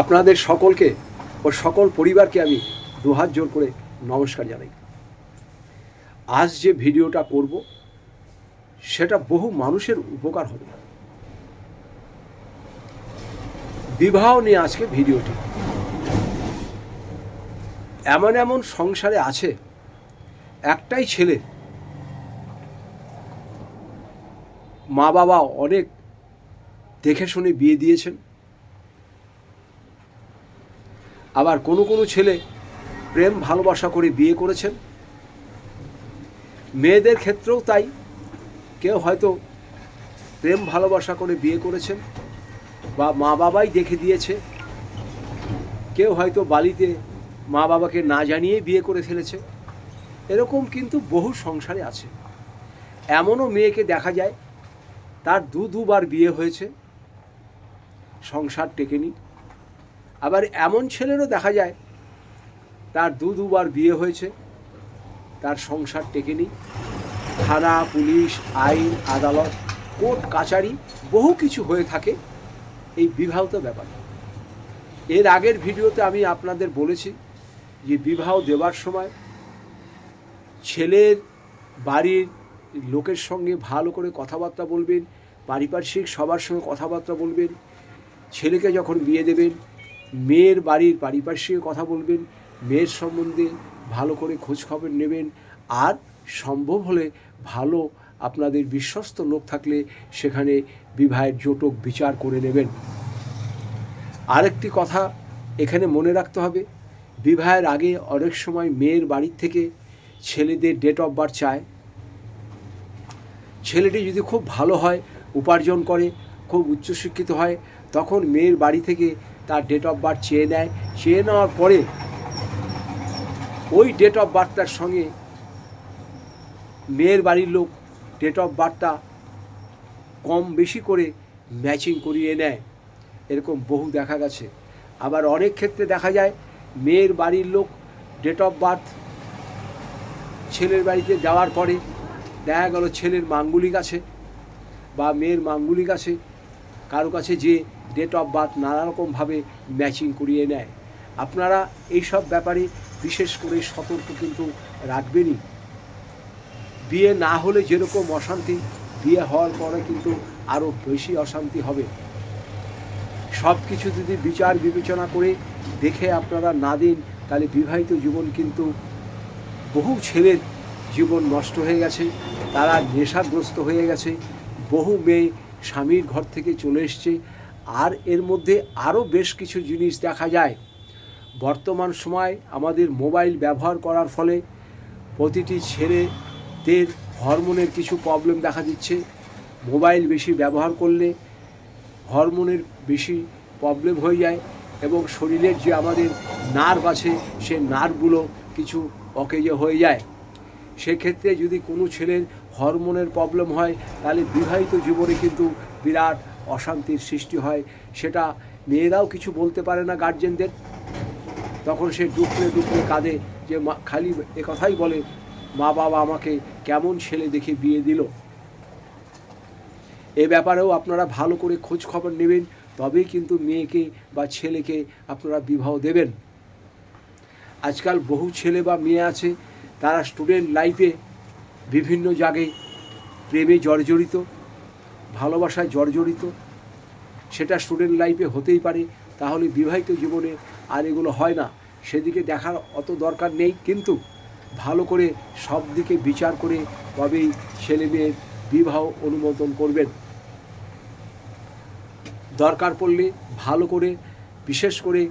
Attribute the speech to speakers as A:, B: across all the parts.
A: আপনাদের সকলকে ও সকল পরিবারকে আমি দুহাত জোর করে নমস্কার জানাই। আজ যে ভিডিওটা করব, সেটা বহু মানুষের উপকার হবে। বিবাহ নিয়ে আজকে ভিডিওটি। এমন এমন সংসারে আছে, একটাই ছেলে মা বাবা অনেক দেখে শুনে বিয়ে দিয়েছেন আবার কোনো কোনো ছেলে প্রেম, ভালোবাসা করে বিয়ে করেছেন। মেয়েদের ক্ষেত্রেও তাই। কেউ হয়তো প্রেম, ভালোবাসা করে বিয়ে করেছেন বা মা বাবাই দেখে দিয়েছে। কেউ হয়তো বালিতে মা বাবাকে না জানিয়ে বিয়ে করে ফেলেছে। এরকম কিন্তু বহু সংসারে আছে। এমনও মেয়েকে দেখা যায়, তার দু দুবার বিয়ে হয়েছে। সংসার টেকেনি। আবার এমন ছেলেরও দেখা যায়, তার দু দুবার বিয়ে হয়েছে, তার সংসার টেকেনি থানা, পুলিশ, আইন, আদালত, কোর্ট, কাচারি, বহু কিছু হয়ে থাকে এই বিবাহিত ব্যাপারে। এর আগের ভিডিওতে আমি আপনাদের বলেছি যে বিবাহ দেওয়ার সময় ছেলের বাড়ির লোকের সঙ্গে ভালো করে কথাবার্তা বলবেন, পারিপার্শ্বিক সবার সঙ্গে কথাবার্তা বলবেন, ছেলেকে যখন বিয়ে দেবেন মেয়ের বাড়ির পারিপার্শ্বিক কথা বলবেন, মেয়ের সম্বন্ধে ভালো করে খোঁজ খবর নেবেন, আর সম্ভব হলে ভালো আপনাদের বিশ্বস্ত লোক থাকলে সেখানে বিবাহের জোটক বিচার করে নেবেন। আরেকটি কথা এখানে মনে রাখতে হবে, বিবাহের আগে অনেক সময় মেয়ের বাড়ির থেকে ছেলেদের ডেট অফ বার্থ চায়। ছেলেটি যদি খুব ভালো হয়, উপার্জন করে, খুব উচ্চশিক্ষিত হয়, তখন মেয়ের বাড়ি থেকে তার ডেট অফ বার্থ চেয়ে নেয়। চেয়ে নেওয়ার পরে ওই ডেট অফ বার্থটার সঙ্গে মেয়ের বাড়ির লোক ডেট অফ বার্থটা কম বেশি করে ম্যাচিং করিয়ে নেয়। এরকম বহু দেখা গেছে। আবার অনেক ক্ষেত্রে দেখা যায়, মেয়ের বাড়ির লোক ডেট অফ বার্থ ছেলের বাড়িতে যাওয়ার পরে দেখা গেল ছেলের মাঙ্গুলিক আছে বা মেয়ের মাঙ্গুলিক আছে। কারও কাছে যে ডেট অফ বার্থ নানা রকমভাবে ম্যাচিং করিয়ে নেয়। আপনারা এইসব ব্যাপারে বিশেষ করে সতর্ক কিন্তু রাখবেনই। বিয়ে না হলে যেরকম অশান্তি, বিয়ে হওয়ার পরে কিন্তু আরও বেশি অশান্তি হবে। সব কিছু যদি বিচার বিবেচনা করে দেখে আপনারা না দিন, তাহলে বিবাহিত জীবন কিন্তু বহু ছেলের জীবন নষ্ট হয়ে গেছে, তারা নেশাগ্রস্ত হয়ে গেছে। বহু মেয়ে স্বামীর ঘর থেকে চলে এসছে। আর এর মধ্যে আরও বেশ কিছু জিনিস দেখা যায়। বর্তমান সময় আমাদের মোবাইল ব্যবহার করার ফলে প্রতিটি ছেলেদের হরমোনের কিছু প্রবলেম দেখা দিচ্ছে। মোবাইল বেশি ব্যবহার করলে হরমোনের বেশি প্রবলেম হয়ে যায় এবং শরীরের যে আমাদের নার্ভ আছে সে নার্ভগুলো কিছু অকেজে হয়ে যায়। সেক্ষেত্রে যদি কোনো ছেলের হরমোনের প্রবলেম হয়, তাহলে বিবাহিত জীবনে কিন্তু বিরাট অশান্তির সৃষ্টি হয়। সেটা মেয়েরাও কিছু বলতে পারে না গার্জেনদের তখন সে ডুবলে ডুবলে কাঁদে যে, মা, খালি কথাই বলে, মা বাবা আমাকে কেমন ছেলে দেখে বিয়ে দিল? এ ব্যাপারেও আপনারা ভালো করে খোঁজ খবর নেবেন, তবেই কিন্তু মেয়েকে বা ছেলেকে আপনারা বিবাহ দেবেন। আজকাল বহু ছেলে বা মেয়ে আছে তারা স্টুডেন্ট লাইফে বিভিন্ন জায়গায় প্রেমে জর্জরিত, ভালোবাসায় জর্জরিত। সেটা স্টুডেন্ট লাইফে হতেই পারে। তাহলে বিবাহিত জীবনে আর এগুলো হয় না। সেদিকে দেখার অত দরকার নেই। কিন্তু ভালো করে সব দিকে বিচার করে তবেই ছেলে মেয়ের বিবাহ অনুমোদন করবেন। দরকার পড়লে ভালো করে, বিশেষ করে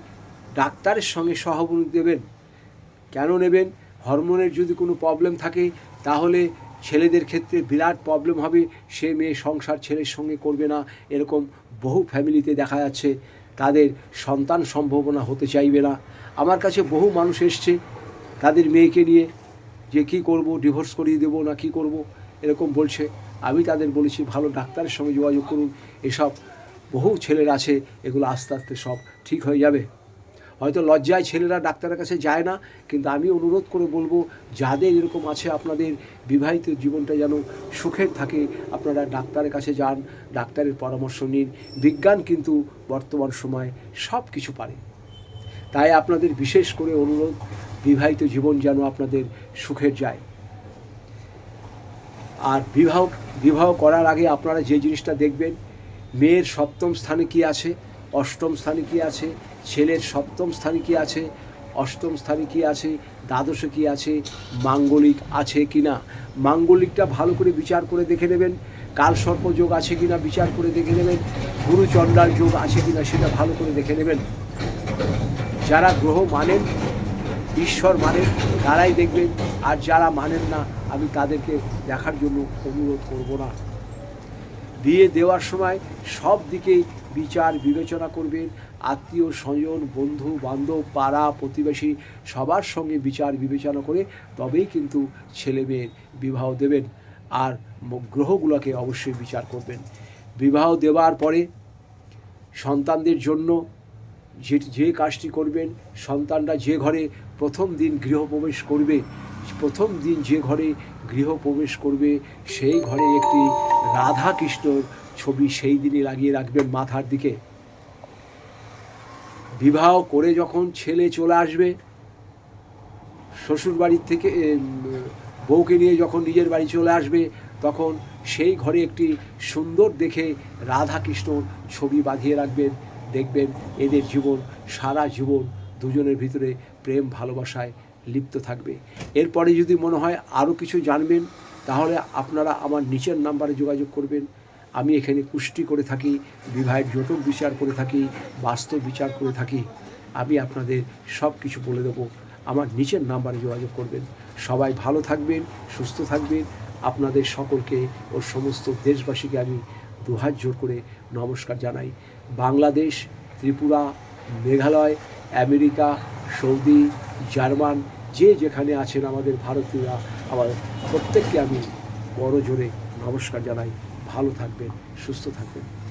A: ডাক্তারের সঙ্গে সহানুভূতি দেবেন। কেন নেবেন? হরমোনের যদি কোনো প্রবলেম থাকে, তাহলে ছেলেদের ক্ষেত্রে বিরাট প্রবলেম হবে। সে মেয়ে সংসার ছেলের সঙ্গে করবে না। এরকম বহু ফ্যামিলিতে দেখা যাচ্ছে, তাদের সন্তান সম্ভাবনা হতে চাইবে না। আমার কাছে বহু মানুষ এসছে, তাদের মেয়েকে নিয়ে, যে কি করব ডিভোর্স করিয়ে দেবো না কি করব, এরকম বলছে। আমি তাদের বলেছি, ভালো ডাক্তারের সঙ্গে যোগাযোগ করুন। এসব বহু ছেলের আছে, এগুলো আস্তে আস্তে সব ঠিক হয়ে যাবে। হয়তো লজ্জায় ছেলেরা ডাক্তারের কাছে যায় না, কিন্তু আমি অনুরোধ করে বলব, যাদের এরকম আছে আপনাদের বিবাহিত জীবনটা যেন সুখের থাকে, আপনারা ডাক্তারের কাছে যান, ডাক্তারের পরামর্শ নিন। বিজ্ঞান কিন্তু বর্তমান সময় সব কিছু পারে। তাই আপনাদের বিশেষ করে অনুরোধ, বিবাহিত জীবন যেন আপনাদের সুখের যায়। আর বিবাহ বিবাহ করার আগে আপনারা যে জিনিসটা দেখবেন, মেয়ের সপ্তম স্থানে কি আছে? অষ্টম স্থানে কি আছে? ছেলের সপ্তম স্থানে কি আছে? অষ্টম স্থানে কি আছে? দ্বাদশে কি আছে? মাঙ্গলিক আছে কি না? মাঙ্গলিকটা ভালো করে বিচার করে দেখে নেবেন। কাল যোগ আছে কি না বিচার করে দেখে নেবেন। গুরুচণ্ডাল যোগ আছে কি না সেটা ভালো করে দেখে নেবেন। যারা গ্রহ মানেন, ঈশ্বর মানেন, তারাই দেখবেন। আর যারা মানেন না, আমি তাদেরকে দেখার জন্য অনুরোধ করব না। বিয়ে দেওয়ার সময় সব দিকেই বিচার বিবেচনা করবেন। আত্মীয় স্বজন, বন্ধু, বান্ধব, পাড়া, প্রতিবেশী সবার সঙ্গে বিচার বিবেচনা করে তবেই কিন্তু ছেলে মেয়ের বিবাহ দেবেন আর গ্রহগুলোকে অবশ্যই বিচার করবেন। বিবাহ দেওয়ার পরে সন্তানদের জন্য যে যে কাজটি করবেন, সন্তানরা যে ঘরে প্রথম দিন গৃহপ্রবেশ করবে, প্রথম দিন যে ঘরে গৃহপ্রবেশ করবে, সেই ঘরে একটি রাধা কৃষ্ণর ছবি সেই দিনই লাগিয়ে রাখবেন মাথার দিকে। বিবাহ করে যখন ছেলে চলে আসবে শ্বশুর বাড়ির থেকে বউকে নিয়ে যখন নিজের বাড়ি চলে আসবে, তখন সেই ঘরে একটি সুন্দর দেখে রাধা কৃষ্ণর ছবি বাঁধিয়ে রাখবেন। দেখবেন এদের জীবন, সারা জীবন দুজনের ভিতরে প্রেম, ভালোবাসায় লিপ্ত থাকবে। এরপরে যদি মনে হয় আরও কিছু জানবেন, তাহলে আপনারা আমার নিচের নাম্বারে যোগাযোগ করবেন। আমি এখানে কুষ্টি করে থাকি, বিবাহের জটক বিচার করে থাকি, বাস্তব বিচার করে থাকি। আমি আপনাদের সব কিছু বলে দেবো। আমার নিচের নাম্বারে যোগাযোগ করবেন। সবাই ভালো থাকবেন, সুস্থ থাকবেন। আপনাদের সকলকে ও সমস্ত দেশবাসীকে আমি দুহাত জোর করে নমস্কার জানাই। Bangladesh, Tripura, Meghalaya, America, Saudi, German, যে যেখানে আছেন আমাদের ভারতীয়রা, আমার প্রত্যেককে আমি বড় জোরে নমস্কার জানাই। ভালো থাকবেন, সুস্থ থাকবেন।